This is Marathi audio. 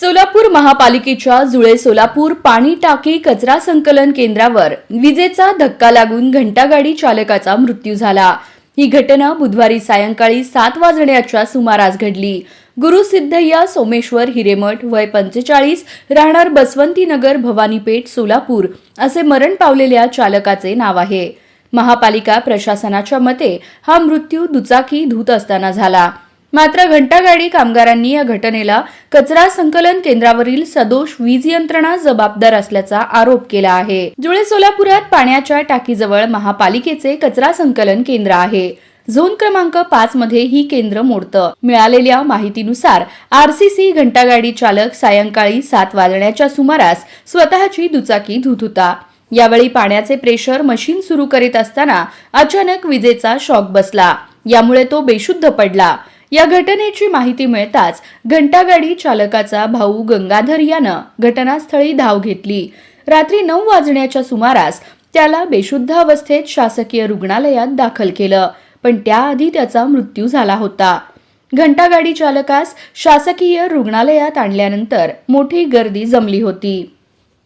सोलापूर महापालिकेच्या जुळे सोलापूर पाणी टाकी कचरा संकलन केंद्रावर विजेचा धक्का लागून घंटागाडी चालकाचा मृत्यू झाला. ही घटना बुधवारी सायंकाळी सात वाजण्याच्या सुमारास घडली. गुरुसिद्धय्या सोमेश्वर हिरेमठ वय पंचेचाळीस राहणार बसवंतीनगर भवानीपेठ सोलापूर असे मरण पावलेल्या चालकाचे नाव आहे. महापालिका प्रशासनाच्या मते हा मृत्यू दुचाकी धुत असताना झाला. मात्र घंटागाडी कामगारांनी या घटनेला कचरा संकलन केंद्रावरील सदोष वीज यंत्रणा जबाबदार असल्याचा आरोप केला आहे. जुळे सोलापुरात पाण्याच्या टाकीजवळ महापालिकेचे कचरा संकलन केंद्र आहे. झोन क्रमांक पाच मध्ये ही केंद्र मोडतं. मिळालेल्या माहितीनुसार आरसीसी घंटागाडी चालक सायंकाळी सात वाजण्याच्या सुमारास स्वतःची दुचाकी धुत होता. यावेळी पाण्याचे प्रेशर मशीन सुरू करीत असताना अचानक विजेचा शॉक बसला. यामुळे तो बेशुद्ध पडला. या घटनेची माहिती मिळताच घंटागाडी चालकाचा भाऊ गंगाधर यानं घटनास्थळी धाव घेतली. रात्री नऊ वाजण्याच्या सुमारास त्याला बेशुद्ध अवस्थेत शासकीय रुग्णालयात दाखल केलं पण त्याआधी त्याचा मृत्यू झाला होता. घंटागाडी चालकास शासकीय रुग्णालयात आणल्यानंतर मोठी गर्दी जमली होती.